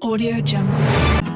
Audio Jungle.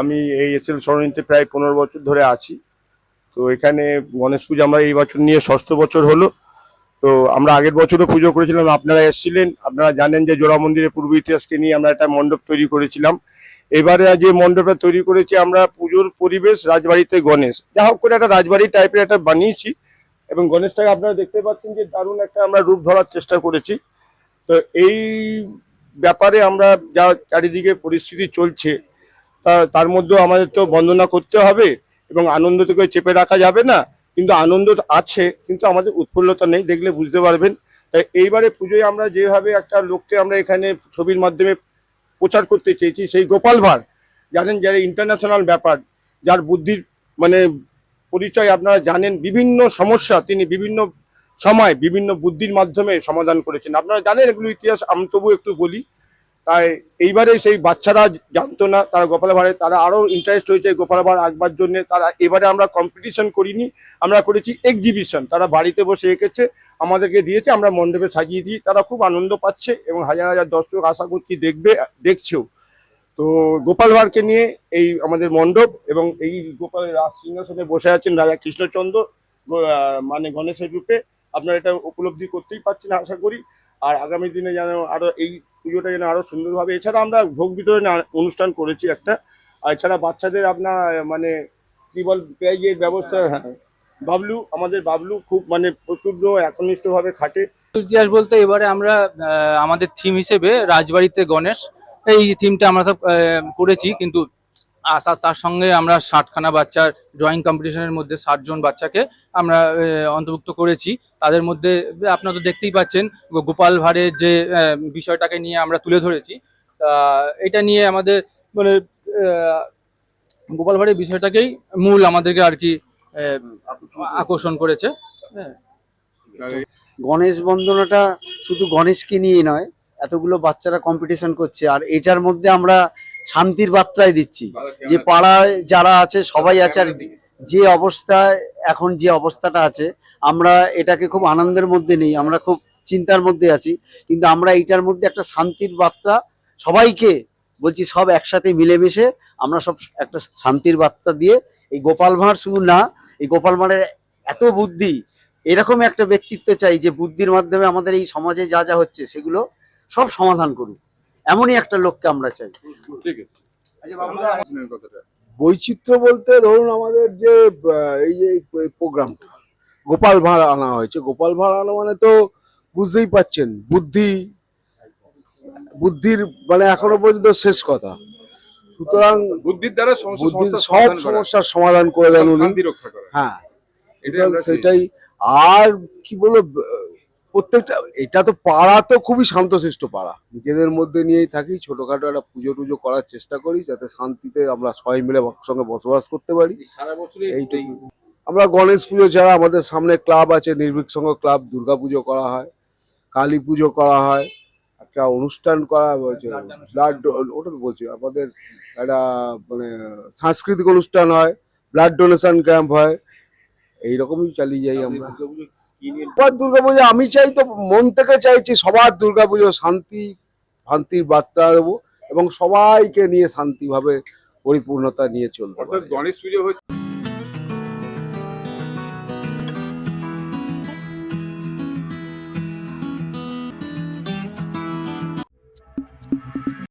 আমি এই S L সরণিতে প্রায় পনেরো বছর ধরে আছি। তো এখানে গণেশ পুজো আমরা এই বছর নিয়ে ষষ্ঠ বছর হলো। তো আমরা আগের বছরও পুজো করেছিলাম, আপনারা এসেছিলেন। আপনারা জানেন যে জোড়া মন্দিরের পূর্ব ইতিহাসকে নিয়ে আমরা একটা মণ্ডপ তৈরি করেছিলাম। এবারে যে মণ্ডপটা তৈরি করেছি আমরা পুজোর পরিবেশ রাজবাড়িতে গণেশ। যা হোক করে একটা রাজবাড়ি টাইপের একটা বানিয়েছি। এবং গণেশটাকে আপনারা দেখতে পাচ্ছেন যে দারুণ একটা আমরা রূপ ধরার চেষ্টা করেছি। তো এই ব্যাপারে আমরা যা চারিদিকে পরিস্থিতি চলছে তার মধ্যেও আমাদের তো বন্দনা করতে হবে এবং আনন্দ থেকে চেপে রাখা যাবে না। কিন্তু আনন্দ আছে, কিন্তু আমাদের উৎফুল্লতা নেই দেখলে বুঝতে পারবেন। তাই এইবারে পুজোয় আমরা যেভাবে একটা লোককে আমরা এখানে ছবির মাধ্যমে প্রচার করতে চেয়েছি, সেই গোপাল ভাঁড়। জানেন, যারা ইন্টারন্যাশনাল ব্যাপার, যার বুদ্ধির মানে পরিচয় আপনারা জানেন, বিভিন্ন সমস্যা তিনি বিভিন্ন সময় বিভিন্ন বুদ্ধির মাধ্যমে সমাধান করেছেন। আপনারা জানেন এগুলো ইতিহাস, আমি তবু একটু বলি। তাই এইবারে সেই বাচ্চারা জানতো না, তারা গোপাল ভাঁড়ে তারা আরও ইন্টারেস্ট হয়েছে গোপাল ভাঁড় আঁকবার জন্য, তারা এবারে আমরা কম্পিটিশন করিনি, আমরা করেছি এক্সিবিশন তারা বাড়িতে বসে এঁকেছে, আমাদেরকে দিয়েছে, আমরা মণ্ডপে সাজিয়ে দিই, তারা খুব আনন্দ পাচ্ছে এবং হাজার হাজার দর্শক আশা করছি দেখবে, দেখছেও। তো গোপাল ভাঁড়কে নিয়ে এই আমাদের মণ্ডপ এবং এই গোপাল রাজ সিংহাসনে বসে আছেন রাজা কৃষ্ণচন্দ্র মানে গণেশের রূপে, আপনারা এটা উপলব্ধি করতেই পারছেন আশা করি। আর আগামী দিনে যেন আরও এই পুজোটা যেন আরও সুন্দরভাবে, এছাড়া আমরা ভোগ বিতরণ অনুষ্ঠান করেছি একটা। আর এছাড়া বাচ্চাদের আপনার মানে কি বল পেঁয়াজের ব্যবস্থা হ্যাঁ। বাবলু, আমাদের বাবলু খুব মানে প্রচুর একনিষ্ঠভাবে খাটে। ইতিহাস বলতে এবারে আমরা আমাদের থিম হিসেবে রাজবাড়িতে গণেশ। এই থিমটা আমরা সব করেছি, কিন্তু তার- তার সঙ্গে আমরা ষাটখানা বাচ্চার ড্রয়িং কম্পিটিশনের মধ্যে ষাটজন বাচ্চাকে আমরা অন্তর্ভুক্ত করেছি। তাদের মধ্যে আপনারা তো দেখতেই পাচ্ছেন গোপাল ভাঁড়ের যে বিষয়টাকে নিয়ে আমরা তুলে ধরেছি। এটা নিয়ে আমাদের মানে গোপাল ভাঁড়ের বিষয়টাকেই মূল আমাদেরকে আর কি আকর্ষণ করেছে। হ্যাঁ। গণেশ বন্দনাটা শুধু গণেশকে নিয়ে নয়, এতগুলো বাচ্চারা কম্পিটিশন করছে। আর এটার মধ্যে আমরা শান্তির বার্তায় দিচ্ছি। যে পাড়ায় যারা আছে সবাই আছে আর যে অবস্থায় এখন যে অবস্থাটা আছে আমরা এটাকে খুব আনন্দের মধ্যে নেই আমরা খুব চিন্তার মধ্যে আছি। কিন্তু আমরা এইটার মধ্যে একটা শান্তির বার্তা সবাইকে বলছি সব একসাথে মিলেমিশে আমরা সব একটা শান্তির বার্তা দিয়ে এই গোপাল ভাঁড় শুধু না এই গোপাল ভাঁড়ের এত বুদ্ধি এরকম একটা ব্যক্তিত্ব চাই যে বুদ্ধির মাধ্যমে আমাদের এই সমাজে যা যা হচ্ছে সেগুলো সব সমাধান করুক। এমনই একটা লোককে আমরা চাই। বৈচিত্র্য বলতে ধরুন আমাদের যে এই যে প্রোগ্রামটা গোপাল ভাঁড় আনা হয়েছে। গোপাল ভাঁড় আনা মানে তো বুঝতেই পাচ্ছেন বুদ্ধি বুদ্ধির মানে এখনও পর্যন্ত শেষ কথা। সুতরাং বুদ্ধির দ্বারা সব সমস্যার সমাধান করে দেন উনি। হ্যাঁ এটাই সেটাই। আর কি বলব প্রত্যেকটা এটা তো পাড়া তো খুবই শান্তশিষ্ট পাড়া। নিজেদের মধ্যে নিয়েই থাকি ছোটখাটো একটা পুজো টুজো করার চেষ্টা করি যাতে শান্তিতে আমরা সবাই মিলে সঙ্গে বসবাস করতে পারি। সারা বছরই এইটুকু। আমরা গণেশ পুজো ছাড়া আমাদের সামনে ক্লাব আছে নির্ভীক সংঘ ক্লাব দুর্গা পুজো করা হয় কালী পুজো করা হয় একটা অনুষ্ঠান করা হয়েছে ব্লাড ওটা তো বলছি আমাদের একটা মানে সাংস্কৃতিক অনুষ্ঠান হয় ব্লাড ডোনেশন ক্যাম্প হয় এইরকমই চালিয়ে যাই আমরা। সবার দুর্গাপুজো আমি চাই তো মন থেকে চাইছি সবার দুর্গাপুজো শান্তি শান্তির বার্তা দেবো এবং সবাইকে নিয়ে শান্তিভাবে পরিপূর্ণতা নিয়ে চলতে গণেশ পুজো হচ্ছে